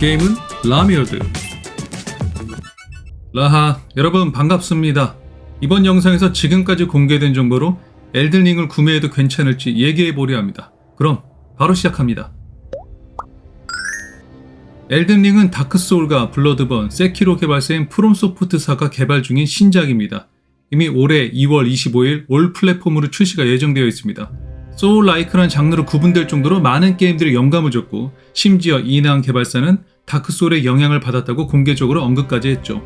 게임은 라미어드 라하 여러분 반갑습니다 이번 영상에서 지금까지 공개된 정보로 엘든링을 구매해도 괜찮을지 얘기해 보려 합니다 그럼 바로 시작합니다 엘든링은 다크소울과 블러드번, 세키로 개발사인 프롬소프트사가 개발 중인 신작입니다. 이미 올해 2월 25일 올 플랫폼으로 출시가 예정되어 있습니다. 소울 라이크란 장르로 구분될 정도로 많은 게임들이 영감을 줬고 심지어 이낭 개발사는 다크 소울의 영향을 받았다고 공개적으로 언급까지 했죠.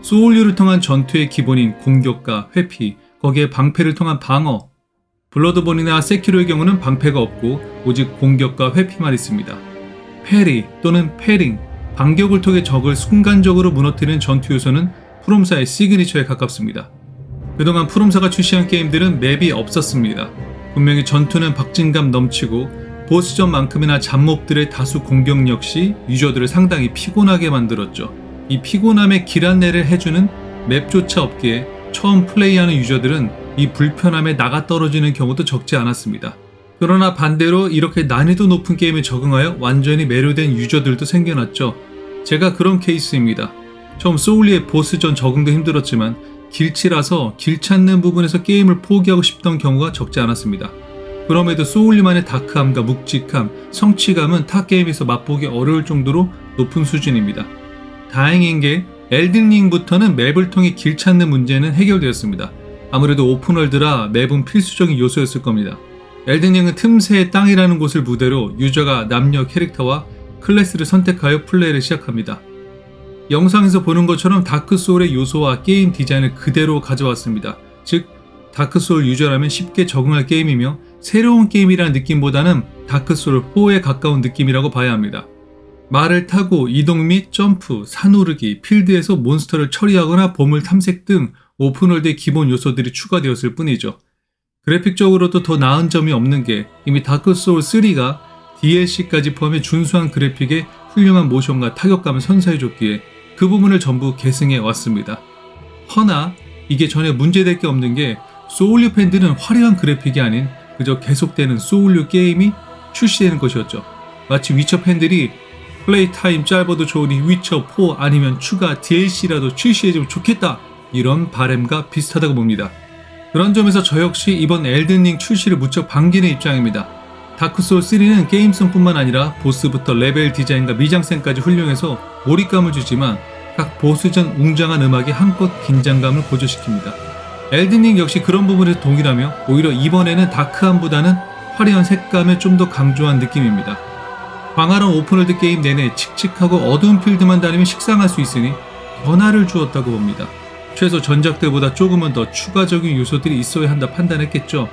소울류를 통한 전투의 기본인 공격과 회피, 거기에 방패를 통한 방어. 블러드본이나 세키로의 경우는 방패가 없고 오직 공격과 회피만 있습니다. 페리 또는 페링, 반격을 통해 적을 순간적으로 무너뜨리는 전투 요소는 프롬사의 시그니처에 가깝습니다. 그동안 프롬사가 출시한 게임들은 맵이 없었습니다. 분명히 전투는 박진감 넘치고 보스전만큼이나 잡몹들의 다수 공격 역시 유저들을 상당히 피곤하게 만들었죠. 이 피곤함에 길 안내를 해주는 맵조차 없기에 처음 플레이하는 유저들은 이 불편함에 나가 떨어지는 경우도 적지 않았습니다. 그러나 반대로 이렇게 난이도 높은 게임에 적응하여 완전히 매료된 유저들도 생겨났죠. 제가 그런 케이스입니다. 처음 소울리의 보스전 적응도 힘들었지만 길치라서 길 찾는 부분에서 게임을 포기하고 싶던 경우가 적지 않았습니다. 그럼에도 소울리만의 다크함과 묵직함, 성취감은 타 게임에서 맛보기 어려울 정도로 높은 수준입니다. 다행인 게 엘든링부터는 맵을 통해 길 찾는 문제는 해결되었습니다. 아무래도 오픈월드라 맵은 필수적인 요소였을 겁니다. 엘든링은 틈새의 땅이라는 곳을 무대로 유저가 남녀 캐릭터와 클래스를 선택하여 플레이를 시작합니다. 영상에서 보는 것처럼 다크소울의 요소와 게임 디자인을 그대로 가져왔습니다. 즉, 다크소울 유저라면 쉽게 적응할 게임이며 새로운 게임이라는 느낌보다는 다크소울 4에 가까운 느낌이라고 봐야 합니다. 말을 타고 이동 및 점프, 산오르기, 필드에서 몬스터를 처리하거나 보물 탐색 등 오픈월드의 기본 요소들이 추가되었을 뿐이죠. 그래픽적으로도 더 나은 점이 없는 게 이미 다크소울 3가 DLC까지 포함해 준수한 그래픽에 훌륭한 모션과 타격감을 선사해줬기에 그 부분을 전부 계승해 왔습니다. 허나 이게 전혀 문제될 게 없는 게 소울류 팬들은 화려한 그래픽이 아닌 그저 계속되는 소울류 게임이 출시되는 것이었죠. 마치 위쳐 팬들이 플레이 타임 짧아도 좋으니 위쳐 4 아니면 추가 DLC라도 출시해주면 좋겠다 이런 바램과 비슷하다고 봅니다. 그런 점에서 저 역시 이번 엘든링 출시를 무척 반기는 입장입니다. 다크소울 3는 게임성뿐만 아니라 보스부터 레벨 디자인과 미장센까지 훌륭해서 몰입감을 주지만 각 보스 전 웅장한 음악이 한껏 긴장감을 고조시킵니다. 엘든링 역시 그런 부분에서 동일하며 오히려 이번에는 다크함보다는 화려한 색감을 좀더 강조한 느낌입니다. 광활한 오픈월드 게임 내내 칙칙하고 어두운 필드만 다니면 식상할 수 있으니 변화를 주었다고 봅니다. 최소 전작들보다 조금은 더 추가적인 요소들이 있어야 한다 판단했겠죠.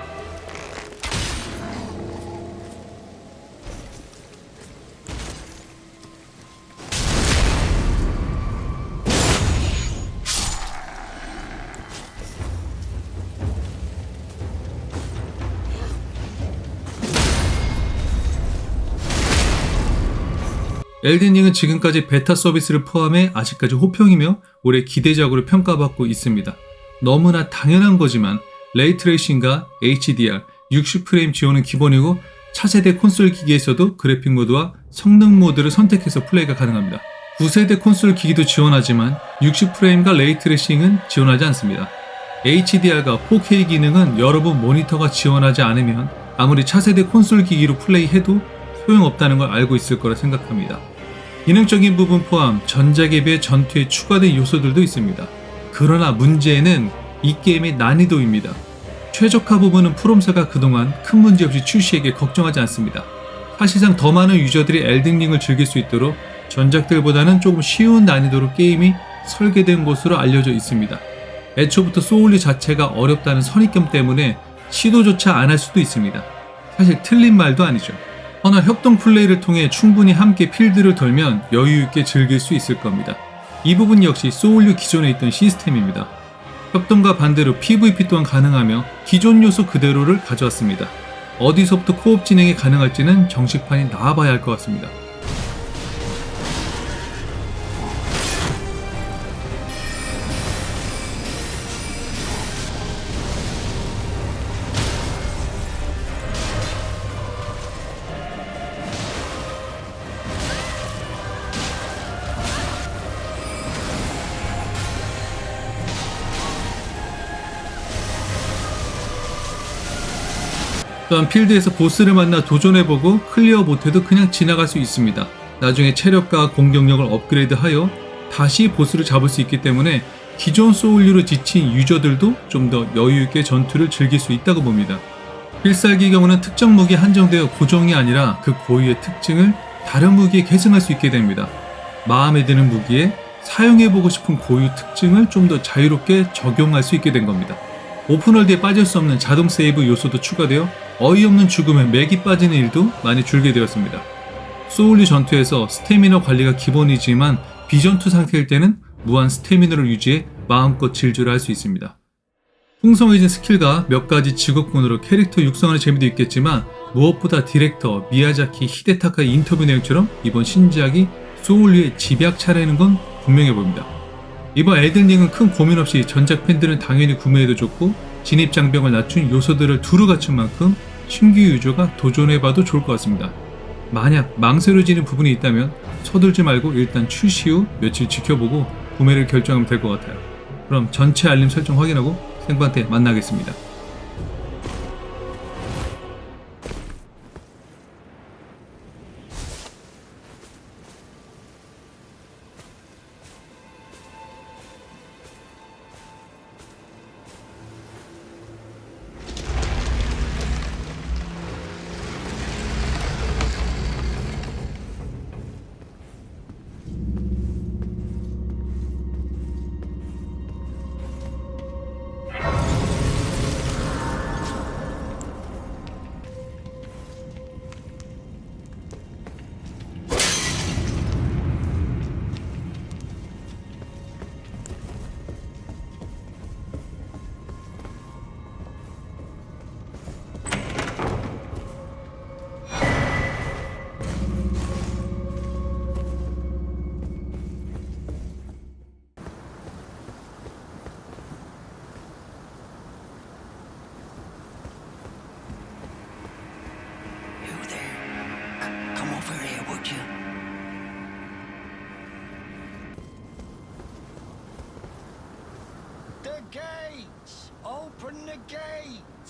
엘든링은 지금까지 베타 서비스를 포함해 아직까지 호평이며 올해 기대작으로 평가받고 있습니다. 너무나 당연한 거지만 레이트레이싱과 HDR, 60프레임 지원은 기본이고 차세대 콘솔 기기에서도 그래픽 모드와 성능 모드를 선택해서 플레이가 가능합니다. 9세대 콘솔 기기도 지원하지만 60프레임과 레이트레이싱은 지원하지 않습니다. HDR과 4K 기능은 여러분 모니터가 지원하지 않으면 아무리 차세대 콘솔 기기로 플레이해도 소용없다는 걸 알고 있을 거라 생각합니다. 기능적인 부분 포함 전작에 전투에 추가된 요소들도 있습니다. 그러나 문제는 이 게임의 난이도입니다. 최적화 부분은 프롬사가 그동안 큰 문제 없이 출시에게 걱정하지 않습니다. 사실상 더 많은 유저들이 엘든링을 즐길 수 있도록 전작들보다는 조금 쉬운 난이도로 게임이 설계된 것으로 알려져 있습니다. 애초부터 소울리 자체가 어렵다는 선입견 때문에 시도조차 안 할 수도 있습니다. 사실 틀린 말도 아니죠. 허나 협동 플레이를 통해 충분히 함께 필드를 돌면 여유 있게 즐길 수 있을 겁니다. 이 부분 역시 소울류 기존에 있던 시스템입니다. 협동과 반대로 PVP 또한 가능하며 기존 요소 그대로를 가져왔습니다. 어디서부터 코업 진행이 가능할지는 정식판이 나와봐야 할 것 같습니다. 또한 필드에서 보스를 만나 도전해보고 클리어 못해도 그냥 지나갈 수 있습니다. 나중에 체력과 공격력을 업그레이드하여 다시 보스를 잡을 수 있기 때문에 기존 소울류로 지친 유저들도 좀 더 여유있게 전투를 즐길 수 있다고 봅니다. 필살기 경우는 특정 무기에 한정되어 고정이 아니라 그 고유의 특징을 다른 무기에 계승할 수 있게 됩니다. 마음에 드는 무기에 사용해보고 싶은 고유 특징을 좀 더 자유롭게 적용할 수 있게 된 겁니다. 오픈월드에 빠질 수 없는 자동 세이브 요소도 추가되어 어이없는 죽음에 맥이 빠지는 일도 많이 줄게 되었습니다. 소울류 전투에서 스태미너 관리가 기본이지만 비전투 상태일 때는 무한 스태미너를 유지해 마음껏 질주를 할 수 있습니다. 풍성해진 스킬과 몇 가지 직업군으로 캐릭터 육성하는 재미도 있겠지만 무엇보다 디렉터 미야자키 히데타카의 인터뷰 내용처럼 이번 신작이 소울류의 집약 차례는 건 분명해 보입니다. 이번 엘든링은 큰 고민 없이 전작 팬들은 당연히 구매해도 좋고 진입 장벽을 낮춘 요소들을 두루 갖춘 만큼 신규 유저가 도전해봐도 좋을 것 같습니다. 만약 망설여지는 부분이 있다면 서둘지 말고 일단 출시 후 며칠 지켜보고 구매를 결정하면 될 것 같아요. 그럼 전체 알림 설정 확인하고 생방 때 만나겠습니다. Open the gates!